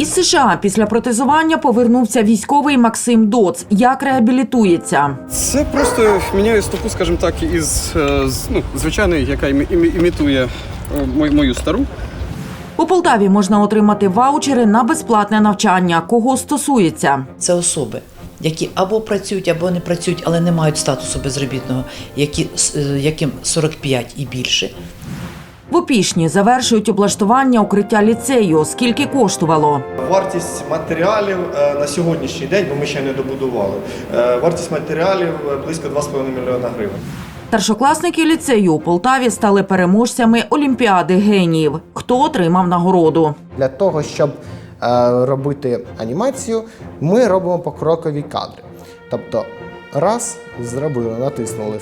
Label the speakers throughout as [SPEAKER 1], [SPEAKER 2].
[SPEAKER 1] Із США після протезування повернувся військовий Максим Доц. Як реабілітується?
[SPEAKER 2] Це просто міняю стопу, скажімо так, із е, ну, звичайної, яка імі- імі- імітує е, мою, стару.
[SPEAKER 1] У Полтаві можна отримати ваучери на безплатне навчання. Кого стосується?
[SPEAKER 3] Це особи, які або працюють, або не працюють, але не мають статусу безробітного, які, е, яким 45 і більше.
[SPEAKER 1] В Опішні завершують облаштування укриття ліцею. Скільки коштувало?
[SPEAKER 4] Вартість матеріалів е, на сьогоднішній день, бо ми ще не добудували. е, Вартість матеріалів е, близько 2,5 мільйона гривень.
[SPEAKER 1] Старшокласники ліцею у Полтаві стали переможцями Олімпіади геніїв. Хто отримав нагороду?
[SPEAKER 5] Для того, щоб робити анімацію, ми робимо покрокові кадри. Тобто, раз, зробили, натиснули.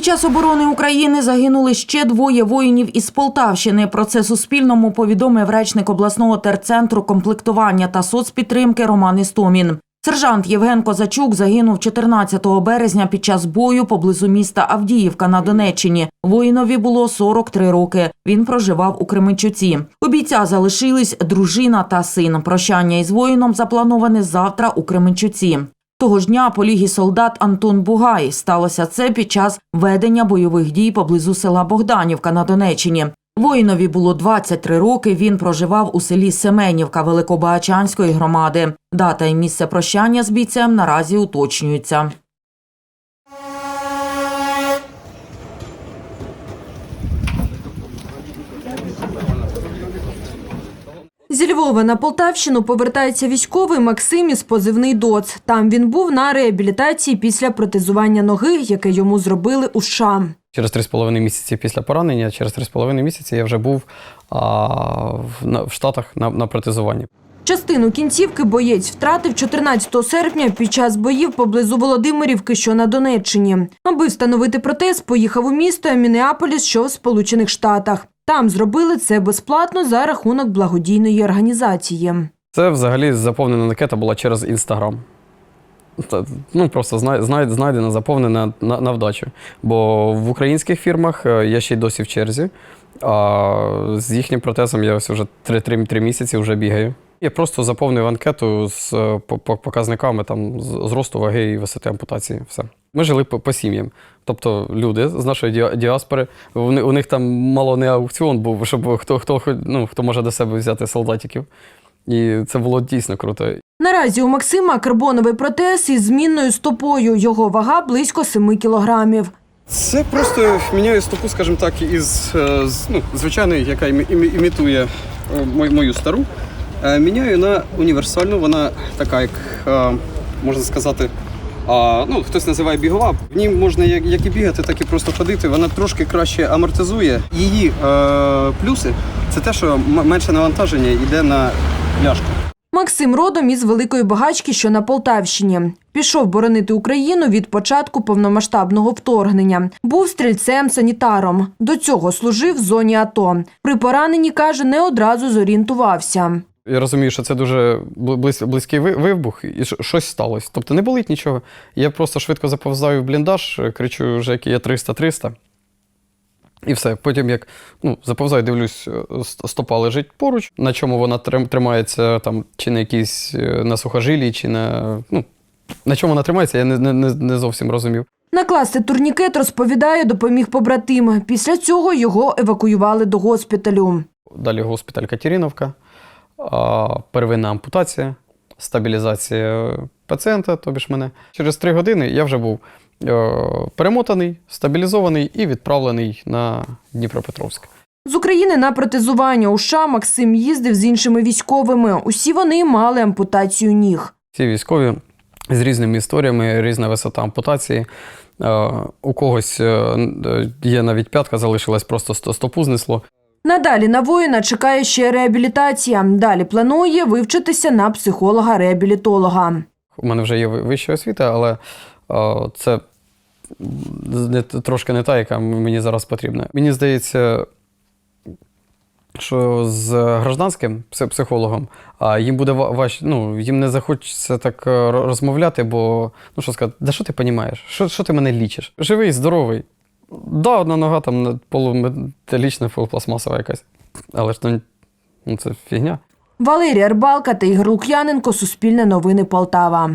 [SPEAKER 1] Під час оборони України загинули ще двоє воїнів із Полтавщини. Про це Суспільному повідомив речник обласного терцентру комплектування та соцпідтримки Роман Істомін. Сержант Євген Козачук загинув 14 березня під час бою поблизу міста Авдіївка на Донеччині. Воїнові було 43 роки. Він проживав у Кременчуці. У бійця залишились дружина та син. Прощання із воїном заплановане завтра у Кременчуці. Того ж дня поліг і солдат Антон Бугай. Сталося це під час ведення бойових дій поблизу села Богданівка на Донеччині. Воїнові було 23 роки. Він проживав у селі Семенівка Великобачанської громади. Дата і місце прощання з бійцем наразі уточнюються.
[SPEAKER 6] Зі Львова на Полтавщину повертається військовий Максим із позивний ДОЦ. Там він був на реабілітації після протезування ноги, яке йому зробили у США.
[SPEAKER 2] Через 3,5 місяці після поранення, через 3,5 місяці я вже був а, в, на, в Штатах на, на протезуванні.
[SPEAKER 6] Частину кінцівки боєць втратив 14 серпня під час боїв поблизу Володимирівки, що на Донеччині. Аби встановити протез, поїхав у місто Мінеаполіс, що в Сполучених Штатах. Там зробили це безплатно за рахунок благодійної організації.
[SPEAKER 2] Це взагалі заповнена анкета була через Інстаграм. Ну, просто знай- знай- знайдена, заповнена на, на вдачу. Бо в українських фірмах е, я ще й досі в черзі, а з їхнім протезом я ось вже 3, місяці вже бігаю. Я просто заповнив анкету з е, по- по- показниками там, зросту ваги і висоти ампутації. Все. Ми жили по, по сім'ям. Тобто люди з нашої діа- діаспори, вони, у них там мало не аукціон був, щоб хто, хто, ну, хто може до себе взяти солдатиків. І це було дійсно круто.
[SPEAKER 6] Наразі у Максима карбоновий протез із змінною стопою. Його вага близько 7 кілограмів.
[SPEAKER 2] Це просто міняю стопу, скажімо так, із е, ну, звичайної, яка імі- імі- імітує е, мою стару. Е, Міняю на універсальну. Вона така, як е, можна сказати, ну, хтось називає бігова. В ній можна як, і бігати, так і просто ходити. Вона трошки краще амортизує. Її е, плюси це те, що менше навантаження йде на ляшку.
[SPEAKER 6] Максим родом із великої багачки, що на Полтавщині. Пішов боронити Україну від початку повномасштабного вторгнення. Був стрільцем-санітаром. До цього служив в зоні АТО. При пораненні каже, не одразу зорієнтувався.
[SPEAKER 2] Я розумію, що це дуже близький вибух, і щось сталося. Тобто не болить нічого. Я просто швидко заповзаю в бліндаж, кричу, вже який я 300-300. І все. Потім, як ну, заповзаю, дивлюсь, е, стопа лежить поруч, на чому вона тримається, там, чи на якійсь е, на сухожилі, чи на. Ну, на чому вона тримається, я не, не, не- зовсім розумів.
[SPEAKER 6] Накласти турнікет, розповідає, допоміг побратим. Після цього його евакуювали до госпіталю.
[SPEAKER 2] Далі госпіталь Катериновка, первинна ампутація, стабілізація пацієнта, тобі ж мене. Через три години я вже був е, перемотаний, стабілізований і відправлений на Дніпропетровськ.
[SPEAKER 6] З України на протезування у США Максим їздив з іншими військовими. Усі вони мали ампутацію ніг.
[SPEAKER 2] Ці військові з різними історіями, різна висота ампутації. Е, У когось е, є навіть п'ятка, залишилась просто стопу знесло.
[SPEAKER 6] Надалі на воїна чекає ще реабілітація. Далі планує вивчитися на психолога-реабілітолога.
[SPEAKER 2] У мене вже є вища освіта, але е, це не- трошки не та, яка мені зараз потрібна. Мені здається, що з гражданським психологом а їм буде ва- важче, ну, їм не захочеться так е, розмовляти, бо ну що сказати, да що ти розумієш? Що, що ти мене лічиш? Живий, здоровий. Да, одна нога там полуметалічна, полупластмасова якась. Але ж то Ну це фігня.
[SPEAKER 6] Валерія Рбалка та Ігор Лук'яненко. Суспільне новини Полтава.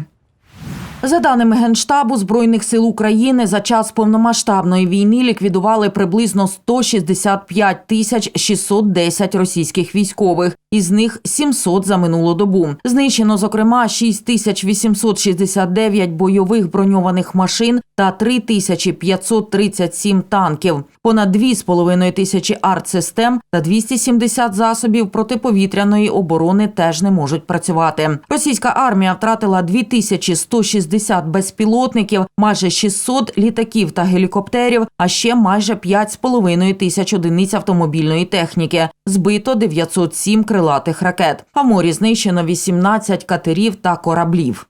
[SPEAKER 1] За даними Генштабу Збройних сил України, за час повномасштабної війни ліквідували приблизно 165 тисяч 610 російських військових, із них 700 за минулу добу. Знищено, зокрема, 6 тисяч 869 бойових броньованих машин та 3 тисячі 537 танків, понад 2,5 тисячі артсистем та 270 засобів протиповітряної оборони теж не можуть працювати. Російська армія втратила 2160 безпілотників, майже 600 літаків та гелікоптерів, а ще майже 5,5 тисяч одиниць автомобільної техніки. Збито 907 крилатих ракет. А в морі знищено 18 катерів та кораблів.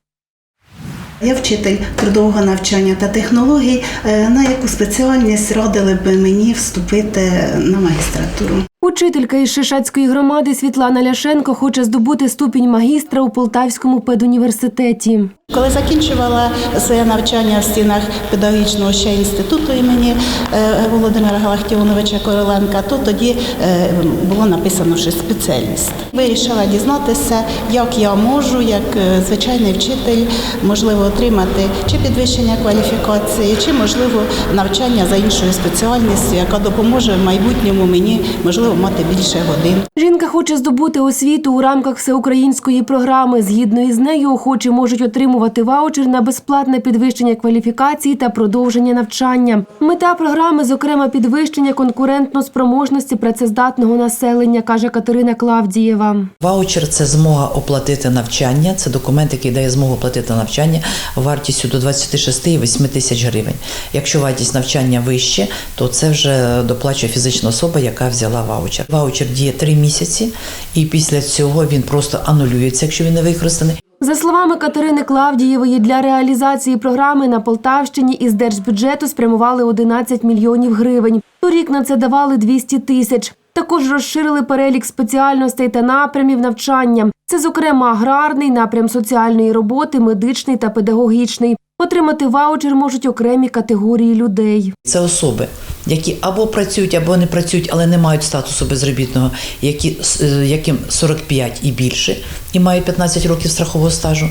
[SPEAKER 7] Я вчитель трудового навчання та технологій. Е, На яку спеціальність радили би мені вступити на магістратуру?
[SPEAKER 8] Учителька із Шишацької громади Світлана Ляшенко хоче здобути ступінь магістра у Полтавському педуніверситеті.
[SPEAKER 7] Коли закінчувала своє навчання в стінах педагогічного ще інституту імені е, Володимира Галахтіоновича Короленка, то тоді е, було написано, що спеціальність. Вирішила дізнатися, як я можу, як звичайний вчитель, можливо, отримати чи підвищення кваліфікації, чи можливо навчання за іншою спеціальністю, яка допоможе в майбутньому мені можливо мати більше годин.
[SPEAKER 8] Жінка хоче здобути освіту у рамках всеукраїнської програми. Згідно із нею, охочі можуть отримувати ваучер на безплатне підвищення кваліфікації та продовження навчання. Мета програми, зокрема, підвищення конкурентно-спроможності працездатного населення, каже Катерина Клавдієва.
[SPEAKER 3] Ваучер це змога оплатити навчання. Це документ, який дає змогу оплатити навчання вартістю до 26,8 тисяч гривень. Якщо вартість навчання вище, то це вже доплачує фізична особа, яка взяла ваучер. Ваучер діє 3 місяці, і після цього він просто анулюється, якщо він не використаний.
[SPEAKER 8] За словами Катерини Клавдієвої, для реалізації програми на Полтавщині із держбюджету спрямували 11 мільйонів гривень. Торік на це давали 200 тисяч. Також розширили перелік спеціальностей та напрямів навчання. Це, зокрема, аграрний, напрям соціальної роботи, медичний та педагогічний. Отримати ваучер можуть окремі категорії людей.
[SPEAKER 3] Це особи, які або працюють, або не працюють, але не мають статусу безробітного, які, е, яким 45 і більше, і мають 15 років страхового стажу.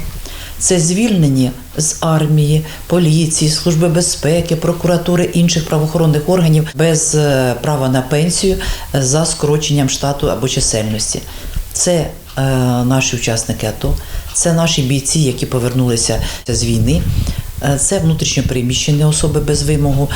[SPEAKER 3] Це звільнені з армії, поліції, служби безпеки, прокуратури інших правоохоронних органів без е, права на пенсію е, за скороченням штату або чисельності. Це е, наші учасники АТО, це наші бійці, які повернулися з війни. Е, Це внутрішньо переміщені особи без вимогу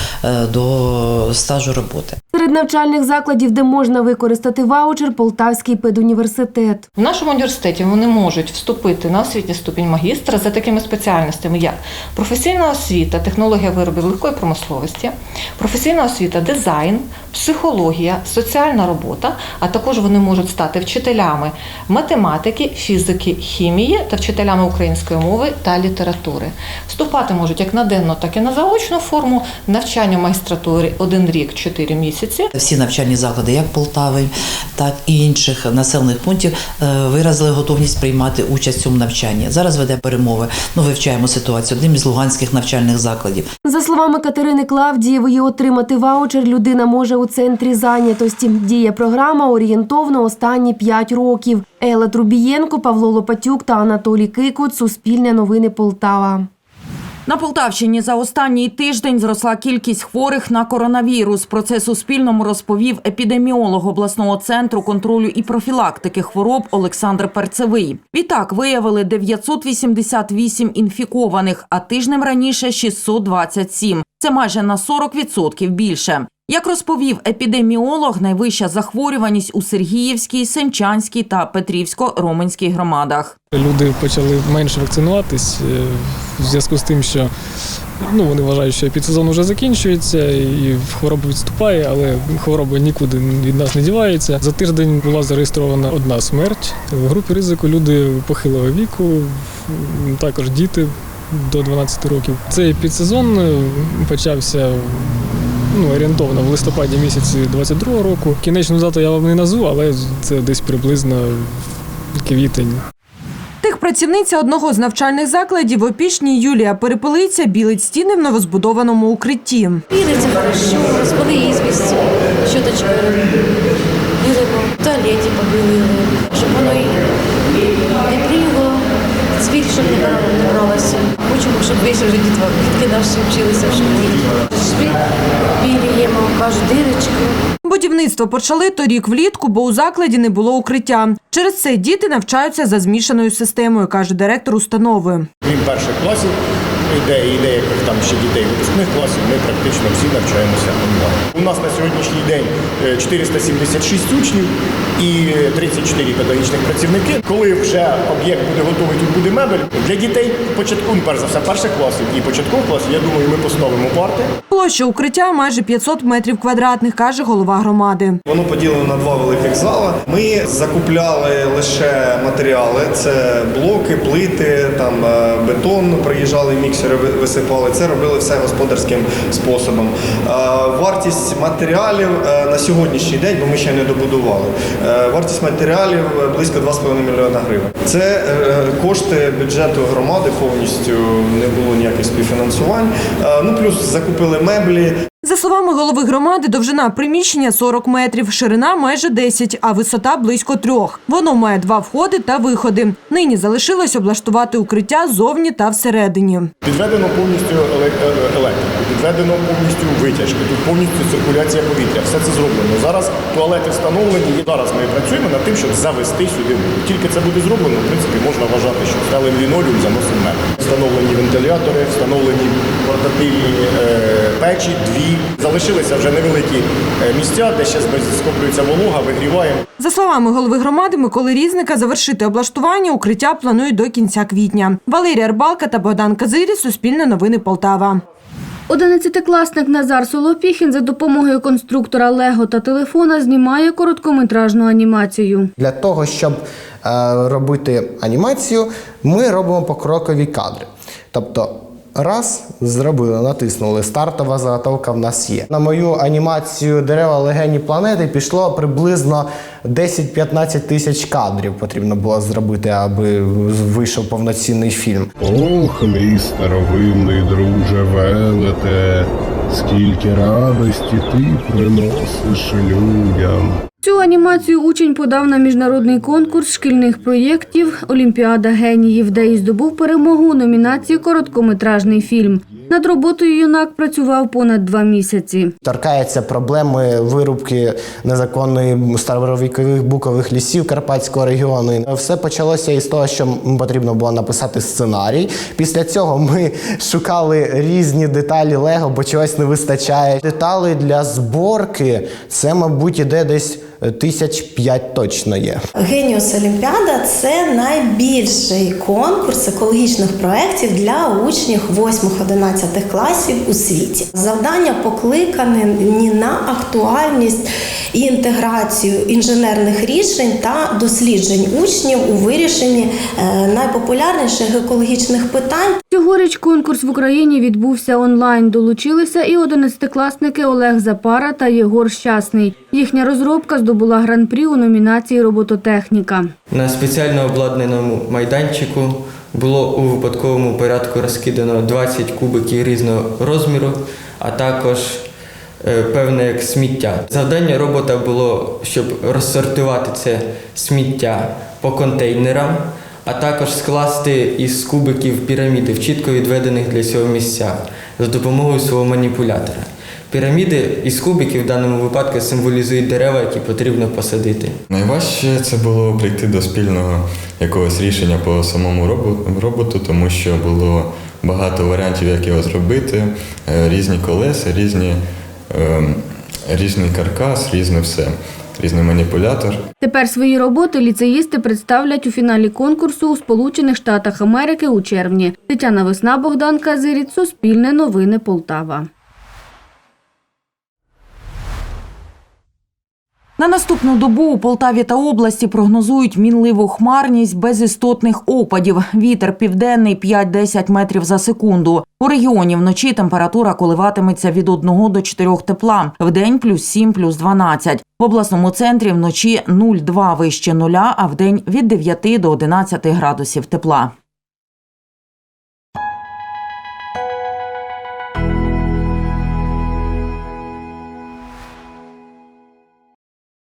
[SPEAKER 3] до стажу роботи.
[SPEAKER 8] Навчальних закладів, де можна використати ваучер, Полтавський педуніверситет.
[SPEAKER 9] В нашому університеті вони можуть вступити на освітній ступінь магістра за такими спеціальностями, як професійна освіта, технологія виробів легкої промисловості, професійна освіта, дизайн, психологія, соціальна робота, а також вони можуть стати вчителями математики, фізики, хімії та вчителями української мови та літератури. Вступати можуть як на денну, так і на заочну форму навчання в магістратурі один рік, чотири місяці.
[SPEAKER 3] Всі навчальні заклади, як Полтави, так і інших населених пунктів, е, виразили готовність приймати участь в цьому навчанні. Зараз веде перемови. Ну, вивчаємо ситуацію. Одним із луганських навчальних закладів.
[SPEAKER 8] За словами Катерини Клавдієвої, отримати ваучер людина може у центрі зайнятості. Діє програма орієнтовно останні 5 років. Елла Трубієнко, Павло Лопатюк та Анатолій Кикут. Суспільне новини Полтава.
[SPEAKER 1] На Полтавщині за останній тиждень зросла кількість хворих на коронавірус. Про це Суспільному розповів епідеміолог обласного центру контролю і профілактики хвороб Олександр Перцевий. Відтак виявили 988 інфікованих, а тижнем раніше 627. Це майже на 40% більше. Як розповів епідеміолог, найвища захворюваність у Сергіївській, Сенчанській та Петрівсько-Роменській громадах.
[SPEAKER 10] Люди почали менше вакцинуватись е, в зв'язку з тим, що ну, вони вважають, що підсезон вже закінчується і хвороба відступає, але хвороба нікуди від нас не дівається. За тиждень була зареєстрована одна смерть. В групі ризику люди похилого віку, також діти до 12 років. Цей підсезон почався. Ну, орієнтовно в листопаді місяці 22-го року. Кінечну дату я вам не назву, але це десь приблизно квітень.
[SPEAKER 6] Техпрацівниця одного з навчальних закладів опішні Юлія Перепелиця білить стіни в новозбудованому укритті.
[SPEAKER 11] Віриться, що розпали ізвість щоточкою. Люди в туалеті побілили, щоб воно і не пригало, звір, щоб не бралося. Щоб більше вже дітки наші вчилися в школі. Швид біліємо, кажуть, дирочки.
[SPEAKER 6] Будівництво почали торік влітку, бо у закладі не було укриття. Через це діти навчаються за змішаною системою, каже директор установи.
[SPEAKER 12] Крім перших класів, де і деяких там ще дітей випускних класів, ми практично всі навчаємося онлайн. У нас на сьогоднішній день е, 476 учнів і 34 педагогічних працівники. Коли вже об'єкт буде готовий, тут буде мебель для дітей початку, ну, перш за все, перших класів і початкових класів. Я думаю, ми поставимо парти.
[SPEAKER 6] Площа укриття майже 500 метрів квадратних, каже голова громади.
[SPEAKER 4] Воно поділено на два великих зала. Ми закупляли лише матеріали: це блоки, плити, там е, бетон. Приїжджали міксери, висипали. Це робили все господарським способом. Е, Вартість матеріалів е, на сьогоднішній день, бо ми ще не добудували. е, Вартість матеріалів близько 2,5 мільйона гривень. Це кошти бюджету громади повністю не було ніяких співфінансувань. Ну плюс закупили меблі.
[SPEAKER 6] За словами голови громади, довжина приміщення 40 метрів, ширина майже 10, а висота близько трьох. Воно має два входи та виходи. Нині залишилось облаштувати укриття зовні та всередині.
[SPEAKER 12] Підведено повністю еле- е- електрику, підведено повністю витяжки, тут повністю циркуляція повітря. Все це зроблено. Зараз туалети встановлені. І зараз ми працюємо над тим, щоб завести сюди воду. Тільки це буде зроблено, в принципі, можна вважати, що стали лінолеум, заносимо мебель. Встановлені вентилятори, встановлені портативні е, печі, дві. Залишилися вже невеликі е, місця, де ще скоплюється волога, вигріваємо.
[SPEAKER 6] За словами голови громади Миколи Різника, завершити облаштування укриття планують до кінця квітня. Валерія Рибалка та Богдан Казирі, Суспільне новини Полтава.
[SPEAKER 8] Одинадцятикласник Назар Солопіхін за допомогою конструктора Лего та телефона знімає короткометражну анімацію.
[SPEAKER 5] Для того, щоб е, робити анімацію, ми робимо покрокові кадри. Тобто, раз зробили, натиснули, стартова заготовка в нас є. На мою анімацію дерева легені планети пішло приблизно 10-15 тисяч кадрів. Потрібно було зробити, аби вийшов повноцінний фільм.
[SPEAKER 13] Ох, мій старовинний друже велете, скільки радості ти приносиш людям.
[SPEAKER 8] Цю анімацію учень подав на міжнародний конкурс шкільних проєктів Олімпіада геніїв, де і здобув перемогу у номінації Короткометражний фільм. Над роботою юнак працював понад два місяці.
[SPEAKER 5] Торкається проблеми вирубки незаконної старовікових букових лісів Карпатського регіону. Все почалося із того, що потрібно було написати сценарій. Після цього ми шукали різні деталі Лего, бо чогось не вистачає. Деталі для зборки це, мабуть, іде десь тисяч п'ять точно є.
[SPEAKER 11] Геніус Олімпіада це найбільший конкурс екологічних проєктів для учнів 8-11 класів у світі. Завдання покликані на актуальність і інтеграцію інженерних рішень та досліджень учнів у вирішенні е, найпопулярніших екологічних питань.
[SPEAKER 8] Цьогоріч конкурс в Україні відбувся онлайн. Долучилися і одинадцятикласники Олег Запара та Єгор Щасний. Їхня розробка здобула гран-прі у номінації Робототехніка.
[SPEAKER 14] На спеціально обладнаному майданчику було у випадковому порядку розкидано 20 кубиків різного розміру, а також е, певне як сміття. Завдання робота було, щоб розсортувати це сміття по контейнерам, а також скласти із кубиків піраміди в чітко відведених для цього місцях за допомогою свого маніпулятора. Піраміди із кубиків в даному випадку символізують дерева, які потрібно посадити.
[SPEAKER 15] Найважче це було прийти до спільного якогось рішення по самому роботу, тому що було багато варіантів, як його зробити, е, різні колеса, різні, ем, різний каркас, різне все, різний маніпулятор.
[SPEAKER 8] Тепер свої роботи ліцеїсти представлять у фіналі конкурсу у Сполучених Штатах Америки у червні. Тетяна Весна, Богдан Казиріт, Суспільне новини Полтава.
[SPEAKER 1] На наступну добу у Полтаві та області прогнозують мінливу хмарність без істотних опадів. Вітер південний 5-10 метрів за секунду. У регіоні вночі температура коливатиметься від 1 до 4 тепла. Вдень плюс 7, плюс 12. В обласному центрі вночі 0,2 вище нуля, а вдень від 9 до 11 градусів тепла.